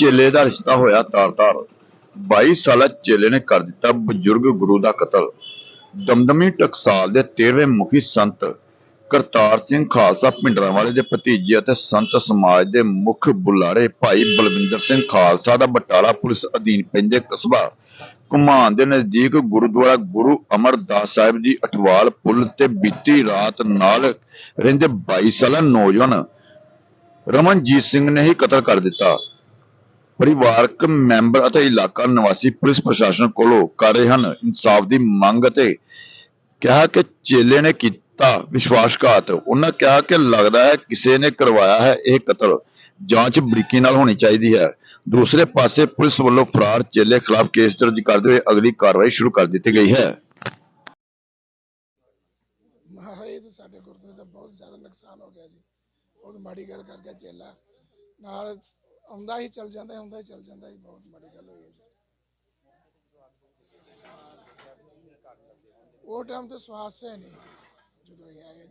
ਚੇਲੇ ਦਾ ਰਿਸ਼ਤਾ ਹੋਇਆ ਤਾਰ-ਤਾਰ। 22 ਸਾਲਾ ਚੇਲੇ ਨੇ ਕਰ ਦਿੱਤਾ ਬਜ਼ੁਰਗ ਗੁਰੂ ਦਾ ਕਤਲ। ਦਮਦਮੀ ਟਕਸਾਲ ਦੇ 13ਵੇਂ ਮੁਖੀ ਸੰਤ ਕਰਤਾਰ ਸਿੰਘ ਖਾਲਸਾ ਭਿੰਡਰਾਂਵਾਲੇ ਦੇ ਭਤੀਜੇ ਅਤੇ ਸੰਤ ਸਮਾਜ ਦੇ ਮੁੱਖ ਬੁਲਾਰੇ ਭਾਈ ਬਲਵਿੰਦਰ ਸਿੰਘ ਖਾਲਸਾ ਦਾ ਬਟਾਲਾ ਪੁਲਿਸ ਅਧੀਨ ਪੈਂਦੇ ਕਸਬਾ ਘੁਮਾਨ ਦੇ ਨਜ਼ਦੀਕ ਗੁਰਦੁਆਰਾ ਗੁਰੂ ਅਮਰਦਾਸ ਸਾਹਿਬ ਜੀ ਅਠਵਾਲ ਪੁਲ ਤੇ ਬੀਤੀ ਰਾਤ ਨਾਲ ਰਹਿੰਦੇ 22 ਸਾਲਾ ਨੌਜਵਾਨ ਰਮਨਜੀਤ ਸਿੰਘ ਨੇ ਹੀ ਕਤਲ ਕਰ ਦਿੱਤਾ। ਪਰਿਵਾਰਕ ਮੈਂਬਰ ਅਤੇ ਇਲਾਕਾ ਨਿਵਾਸੀ ਪੁਲਿਸ ਪ੍ਰਸ਼ਾਸਨ ਕੋਲੋਂ ਕਰ ਰਹੇ ਹਨ ਇਨਸਾਫ ਦੀ ਮੰਗ ਅਤੇ ਕਿਹਾ ਕਿ ਚੇਲੇ ਨੇ ਕੀਤਾ ਵਿਸ਼ਵਾਸਘਾਤ। ਉਹਨਾਂ ਕਿਹਾ ਕਿ ਲੱਗਦਾ ਹੈ ਕਿਸੇ ਨੇ ਕਰਵਾਇਆ ਹੈ ਇਹ ਕਤਲ। ਜਾਂਚ ਬਰੀਕੀ ਨਾਲ ਹੋਣੀ ਚਾਹੀਦੀ ਹੈ। ਦੂਸਰੇ ਪਾਸੇ ਪੁਲਿਸ ਵੱਲੋਂ ਫਰਾਰ ਚੇਲੇ ਖਿਲਾਫ ਕੇਸ ਦਰਜ ਕਰਦੇ ਹੋਏ ਅਗਲੀ ਕਾਰਵਾਈ ਸ਼ੁਰੂ ਕਰ ਦਿੱਤੀ ਗਈ ਹੈ। ਮਹਾਰਾਜ ਇਹ ਸਾਡੇ ਗੁਰਦੁਆਰੇ ਦਾ ਬਹੁਤ ਜ਼ਿਆਦਾ ਨੁਕਸਾਨ ਹੋ ਗਿਆ ਜੀ। ਬਹੁਤ ਮਾੜੀ ਗੱਲ ਕਰ ਚੇਲਾ। ਨਾਲ ਆਉਂਦਾ ਹੀ ਚਲ ਜਾਂਦਾ, ਆਉਂਦਾ ਹੀ ਚਲ ਜਾਂਦਾ ਜੀ ਬਹੁਤ ਮਾੜੀ ਗੱਲ ਹੋਈ ਹੈ ਉਹ ਟਾਈਮ ਤੇ ਸਵਾਸ ਹੈ ਨਹੀਂ ਜਦੋਂ ਇਹ ਆਏ।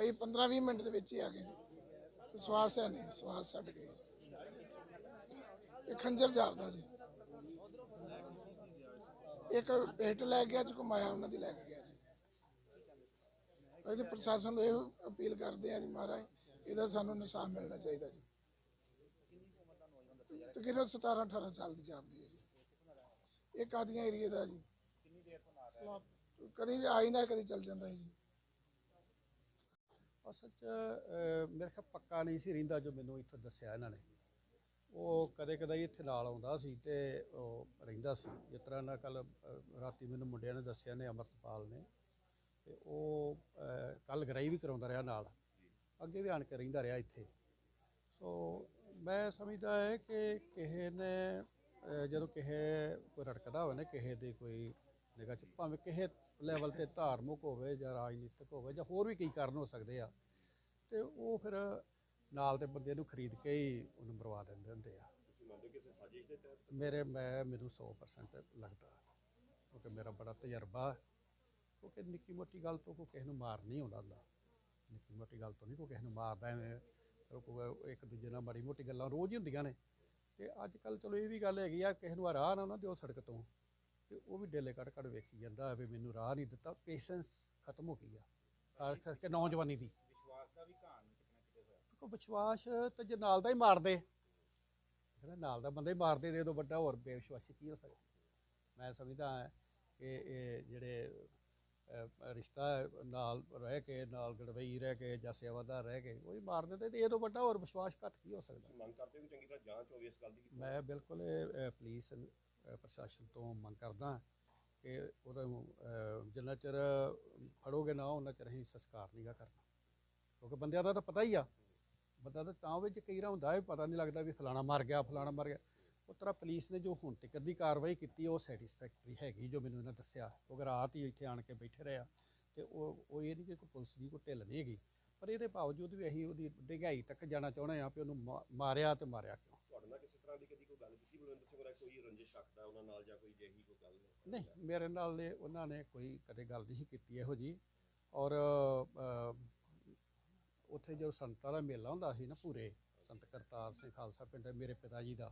ਅਸੀਂ 15 20 ਮਿੰਟ ਦੇ ਵਿੱਚ ਹੀ ਆ ਗਏ। ਤੇ ਸਵਾਸ ਹੈ ਨਹੀਂ, ਸਵਾਸ ਛੱਡ ਗਏ। ਇਹ ਖੰਜਰ ਜਾਪਦਾ ਜੀ। ਇੱਕ ਪੇਟ ਲੈ ਗਿਆ, ਚ ਘੁਮਾਇਆ, ਉਹਨਾਂ ਦੀ ਲੈ ਕੇ ਗਿਆ ਜੀ। ਅਸੀਂ ਪ੍ਰਸ਼ਾਸਨ ਨੂੰ ਇਹ ਅਪੀਲ ਕਰਦੇ ਆ ਜੀ ਮਹਾਰਾਜ, ਇਹਦਾ ਸਾਨੂੰ ਇਨਸਾਫ ਮਿਲਣਾ ਚਾਹੀਦਾ ਜੀ। ਤਕਰੀਬਨ 17 18 ਸਾਲ ਦੀ ਜਾਪਦੀ ਹੈ ਜੀ। ਇਹ ਕਾਦੀਆਂ ਏਰੀਏ ਦਾ ਜੀ। ਕਦੀ ਆ ਜਾਂਦਾ ਕਦੀ ਚੱਲ ਜਾਂਦਾ ਹੈ ਜੀ। ਅਸਲ 'ਚ ਮੇਰੇ ਖਿਆਲ ਪੱਕਾ ਨਹੀਂ ਸੀ ਰਹਿੰਦਾ ਜੋ ਮੈਨੂੰ ਇੱਥੇ ਦੱਸਿਆ ਇਹਨਾਂ ਨੇ। ਉਹ ਕਦੇ ਕਦੇ ਇੱਥੇ ਨਾਲ ਆਉਂਦਾ ਸੀ ਤੇ ਉਹ ਰਹਿੰਦਾ ਸੀ। ਜਿਸ ਤਰ੍ਹਾਂ ਨਾ ਕੱਲ ਰਾਤੀ ਮੈਨੂੰ ਮੁੰਡਿਆਂ ਨੇ ਦੱਸਿਆ ਨੇ, ਅਮਰਤਪਾਲ ਨੇ। ਤੇ ਉਹ ਕੱਲ ਗਰਾਈ ਵੀ ਕਰਾਉਂਦਾ ਰਿਹਾ ਨਾਲ। ਅੱਗੇ ਵੀ ਆਣ ਕੇ ਰਹਿੰਦਾ ਰਿਹਾ ਇੱਥੇ। ਸੋ ਮੈਂ ਸਮਝਦਾ ਹੈ ਕਿ ਕਿਸੇ ਨੇ ਅਹ, ਜਦੋਂ ਕਿਸੇ ਕੋਈ ਰੜਕਦਾ ਹੋਵੇ ਨਾ ਕਿਸੇ ਦੀ ਕੋਈ ਨਿਗਾਹ ਚ ਭਾਵੇਂ ਕਿਸੇ ਲੈਵਲ ਤੇ ਧਾਰਮਿਕ ਹੋਵੇ ਜਾਂ ਰਾਜਨੀਤਿਕ ਹੋਵੇ ਜਾਂ ਹੋਰ ਵੀ ਕਈ ਕਾਰਨ ਹੋ ਸਕਦੇ ਆ ਤੇ ਉਹ ਫਿਰ ਨਾਲ ਦੇ ਬੰਦੇ ਨੂੰ ਖਰੀਦ ਕੇ ਹੀ ਉਹਨੂੰ ਮਰਵਾ ਦਿੰਦੇ ਹੁੰਦੇ ਆ। ਮੇਰੇ ਮੈਂ ਮੈਨੂੰ 100% ਲੱਗਦਾ। ਕਿਉਂਕਿ ਮੇਰਾ ਬੜਾ ਤਜਰਬਾ ਹੈ। ਕਿਉਂਕਿ ਨਿੱਕੀ ਮੋਟੀ ਗੱਲ ਤੋਂ ਕੋਈ ਕਿਸੇ ਨੂੰ ਮਾਰ ਨਹੀਂ ਆਉਂਦਾ ਹੁੰਦਾ। ਨਿੱਕੀ ਮੋਟੀ ਗੱਲ ਤੋਂ ਨਹੀਂ ਕੋਈ ਕਿਸੇ ਨੂੰ ਮਾਰਦਾ ਐਵੇਂ ਇੱਕ ਦੂਜੇ ਨਾਲ ਮਾੜੀ ਮੋਟੀ ਗੱਲਾਂ ਰੋਜ਼ ਹੀ ਹੁੰਦੀਆਂ ਨੇ। ਤੇ ਅੱਜ ਕੱਲ ਚਲੋ ਇਹ ਵੀ ਗੱਲ ਹੈਗੀ ਆ ਕਿਸੇ ਨੂੰ ਰਾਹ ਨਾ ਨਾ ਦਿਓ ਸੜਕ ਤੋਂ ਤੇ ਉਹ ਵੀ ਡੇਲੇ ਕੱਢ ਕੱਢ ਵੇਖੀ ਜਾਂਦਾ ਵੀ ਮੈਨੂੰ ਰਾਹ ਨਹੀਂ ਦਿੱਤਾ ਪੇਸ਼ੈਂਸ ਖਤਮ ਹੋ ਗਈ ਆ। ਖਾਸ ਕਰਕੇ ਨੌਜਵਾਨੀ ਦੀ। ਵਿਸ਼ਵਾਸ ਦਾ ਵੀ ਘਾਣ ਕਿਤੇ ਵਿਸ਼ਵਾਸ ਤੇ ਜੇ ਨਾਲ ਦਾ ਹੀ ਮਾਰਦੇ ਜਿਹੜਾ ਨਾਲ ਦਾ ਬੰਦਾ ਹੀ ਮਾਰਦੇ ਦੇ ਤੋਂ ਵੱਡਾ ਹੋਰ ਬੇਵਿਸ਼ਵਾਸੀ ਕੀ ਹੋ ਸਕਦਾ? ਮੈਂ ਸਮਝਦਾ ਕਿ ਇਹ ਜਿਹੜੇ ਰਿਸ਼ਤਾ ਨਾਲ ਰਹਿ ਕੇ ਨਾਲ ਗੜਵਈ ਰਹਿ ਕੇ ਜਾਂ ਸੇਵਾਦਾਰ ਰਹਿ ਕੇ ਉਹ ਹੀ ਮਾਰ ਦਿੰਦੇ ਤੇ ਇਹ ਤੋਂ ਵੱਡਾ ਹੋਰ ਵਿਸ਼ਵਾਸਘਾਤ ਕੀ ਹੋ ਸਕਦਾ? ਮੰਗ ਕਰਦੇ ਹੋ ਚੰਗੀ ਤਰ੍ਹਾਂ ਜਾਂਚ ਹੋਵੇ ਇਸ ਗੱਲ ਦੀ ਮੈਂ ਬਿਲਕੁਲ ਪੁਲਿਸ ਪ੍ਰਸ਼ਾਸਨ ਤੋਂ ਮੰਗ ਕਰਦਾ ਕਿ ਉਹਦਾ ਜਿੰਨਾ ਚਿਰ ਫੜੋਗੇ ਨਾ ਉਹਨਾਂ ਚਿਰ ਅਸੀਂ ਸੰਸਕਾਰ ਨਹੀਂਗਾ ਕਰਨਾ। ਕਿਉਂਕਿ ਬੰਦਿਆਂ ਦਾ ਤਾਂ ਪਤਾ ਹੀ ਆ। ਬੰਦਾ ਤਾਂ ਤਾਂ ਵਿੱਚ ਕਈ ਵਾਰ ਹੁੰਦਾ ਹੈ ਪਤਾ ਨਹੀਂ ਲੱਗਦਾ ਵੀ ਫਲਾਣਾ ਮਰ ਗਿਆ ਫਲਾਣਾ ਮਰ ਗਿਆ। ਤਰ੍ਹਾਂ ਪੁਲਿਸ ਨੇ ਜੋ ਹੁਣ ਤੱਕ ਦੀ ਕਾਰਵਾਈ ਕੀਤੀ ਉਹ ਸੈਟੀਸਫੈਕਟਰੀ ਹੈਗੀ ਜੋ ਮੈਨੂੰ ਇਹਨਾਂ ਦੱਸਿਆ। ਕਿਉਂਕਿ ਰਾਤ ਹੀ ਇੱਥੇ ਆਣ ਕੇ ਬੈਠੇ ਰਹੇ ਤੇ ਉਹ ਉਹ ਇਹ ਨਹੀਂ ਕਿ ਕੋਈ ਪੁਲਿਸ ਦੀ ਕੋਈ ਢਿੱਲ ਨਹੀਂ ਹੈਗੀ। ਪਰ ਇਹਦੇ ਬਾਵਜੂਦ ਵੀ ਅਸੀਂ ਉਹਦੀ ਡਿਗਾਈ ਤੱਕ ਜਾਣਾ ਚਾਹੁੰਦੇ ਆ ਵੀ ਉਹਨੂੰ ਮਾਰਿਆ ਤੇ ਮਾਰਿਆ ਕਿਉਂ? ਤੁਹਾਡੇ ਨਾਲ ਕਿਸੇ ਤਰ੍ਹਾਂ ਦੀ ਕਦੀ ਕੋਈ ਗੱਲ ਕੀਤੀ? ਬਲਵਿੰਦਰ ਸਿੰਘ ਹੋਰਾਂ ਕੋਈ ਰੰਜਿਸ਼ ਰੱਖਦਾ ਉਹਨਾਂ ਨਾਲ ਜਾਂ ਕੋਈ ਜਿਹੀ ਕੋਈ ਗੱਲ ਨਹੀਂ? ਮੇਰੇ ਨਾਲ ਨੇ ਉਹਨਾਂ ਨੇ ਕੋਈ ਕਦੇ ਗੱਲ ਨਹੀਂ ਕੀਤੀ ਇਹੋ ਜੀ ਔਰ ਉੱਥੇ ਜਦੋਂ ਸੰਤਾਂ ਦਾ ਮੇਲਾ ਹੁੰਦਾ ਸੀ ਨਾ ਪੂਰੇ ਸੰਤ ਕਰਤਾਰ ਸਿੰਘ ਖਾਲਸਾ ਪਿੰਡ ਮੇਰੇ ਪਿਤਾ ਜੀ ਦਾ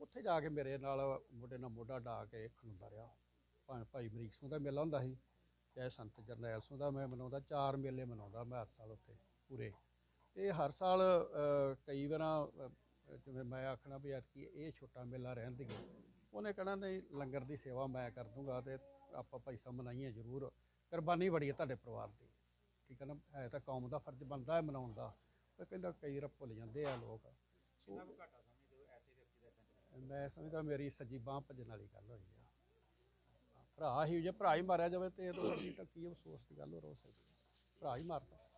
ਉੱਥੇ ਜਾ ਕੇ ਮੇਰੇ ਨਾਲ ਮੋਢੇ ਨਾਲ ਮੋਢਾ ਢਾ ਕੇ ਖਲੋਂਦਾ ਰਿਹਾ ਭਾਵੇਂ ਭਾਈ ਮਰੀਕ ਸਿੰਘ ਦਾ ਮੇਲਾ ਹੁੰਦਾ ਸੀ ਚਾਹੇ ਸੰਤ ਜਰਨੈਲ ਸਿੰਘ ਦਾ ਮੈਂ ਮਨਾਉਂਦਾ, ਚਾਰ ਮੇਲੇ ਮਨਾਉਂਦਾ ਮੈਂ ਹਰ ਸਾਲ ਉੱਥੇ ਪੂਰੇ। ਤੇ ਹਰ ਸਾਲ ਕਈ ਵਾਰਾਂ ਜਿਵੇਂ ਮੈਂ ਆਖਣਾ ਵੀ ਐਤਕੀ ਇਹ ਛੋਟਾ ਮੇਲਾ ਰਹਿਣ ਦੀ ਉਹਨੇ ਕਹਿਣਾ, ਨਹੀਂ, ਲੰਗਰ ਦੀ ਸੇਵਾ ਮੈਂ ਕਰ ਦੂੰਗਾ ਤੇ ਆਪਾਂ ਭਾਈ ਸਾਹਿਬ ਮਨਾਈਏ ਜ਼ਰੂਰ। ਕੁਰਬਾਨੀ ਬੜੀ ਹੈ ਤੁਹਾਡੇ ਪਰਿਵਾਰ ਦੀ। ਠੀਕ ਹੈ ਨਾ? ਹੈ ਤਾਂ ਕੌਮ ਦਾ ਫਰਜ਼ ਬਣਦਾ ਹੈ ਮਨਾਉਣ ਦਾ। ਪਰ ਕਹਿੰਦਾ, ਕਈ ਵਾਰ ਭੁੱਲ ਜਾਂਦੇ ਆ ਲੋਕ। ਸੋ ਮੈਂ ਸਮਝਦਾ ਮੇਰੀ ਸੱਜੀ ਬਾਹ ਭੱਜਣ ਵਾਲੀ ਗੱਲ ਹੋਈ ਆ। ਭਰਾ ਹੀ ਜੇ ਭਰਾ ਹੀ ਮਾਰਿਆ ਜਾਵੇ ਤੇ ਇਹ ਤੋਂ ਵੱਡੀ ਤਾਂ ਕੀ ਅਫਸੋਸ ਦੀ ਗੱਲ ਹੋ ਸਕਦੀ ਭਰਾ ਹੀ ਮਾਰਦਾ